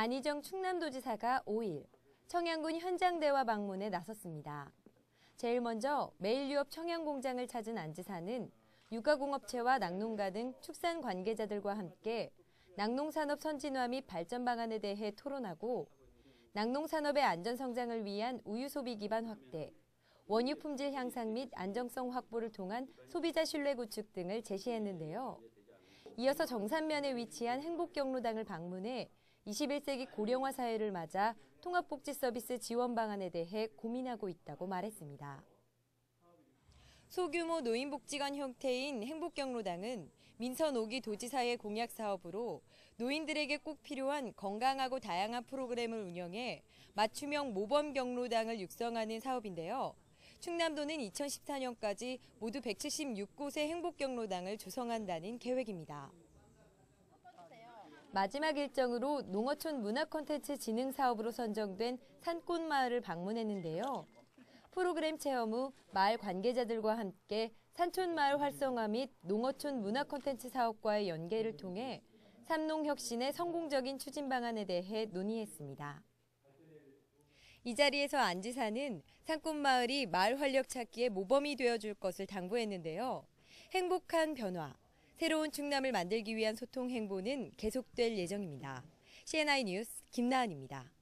안희정 충남도지사가 5일 청양군 현장 대화 방문에 나섰습니다. 제일 먼저 매일유업 청양공장을 찾은 안 지사는 육아공업체와 낙농가 등 축산 관계자들과 함께 낙농산업 선진화 및 발전 방안에 대해 토론하고 낙농산업의 안전성장을 위한 우유 소비 기반 확대, 원유 품질 향상 및 안정성 확보를 통한 소비자 신뢰 구축 등을 제시했는데요. 이어서 정산면에 위치한 행복경로당을 방문해 21세기 고령화 사회를 맞아 통합복지 서비스 지원 방안에 대해 고민하고 있다고 말했습니다. 소규모 노인복지관 형태인 행복경로당은 민선 5기 도지사의 공약 사업으로 노인들에게 꼭 필요한 건강하고 다양한 프로그램을 운영해 맞춤형 모범 경로당을 육성하는 사업인데요. 충남도는 2014년까지 모두 176곳의 행복경로당을 조성한다는 계획입니다. 마지막 일정으로 농어촌 문화 콘텐츠 진흥 사업으로 선정된 산꽃 마을을 방문했는데요. 프로그램 체험 후 마을 관계자들과 함께 산촌 마을 활성화 및 농어촌 문화 콘텐츠 사업과의 연계를 통해 삼농 혁신의 성공적인 추진 방안에 대해 논의했습니다. 이 자리에서 안 지사는 산꽃 마을이 마을 활력 찾기에 모범이 되어줄 것을 당부했는데요. 행복한 변화, 새로운 충남을 만들기 위한 소통 행보는 계속될 예정입니다. CNI 뉴스 김나은입니다.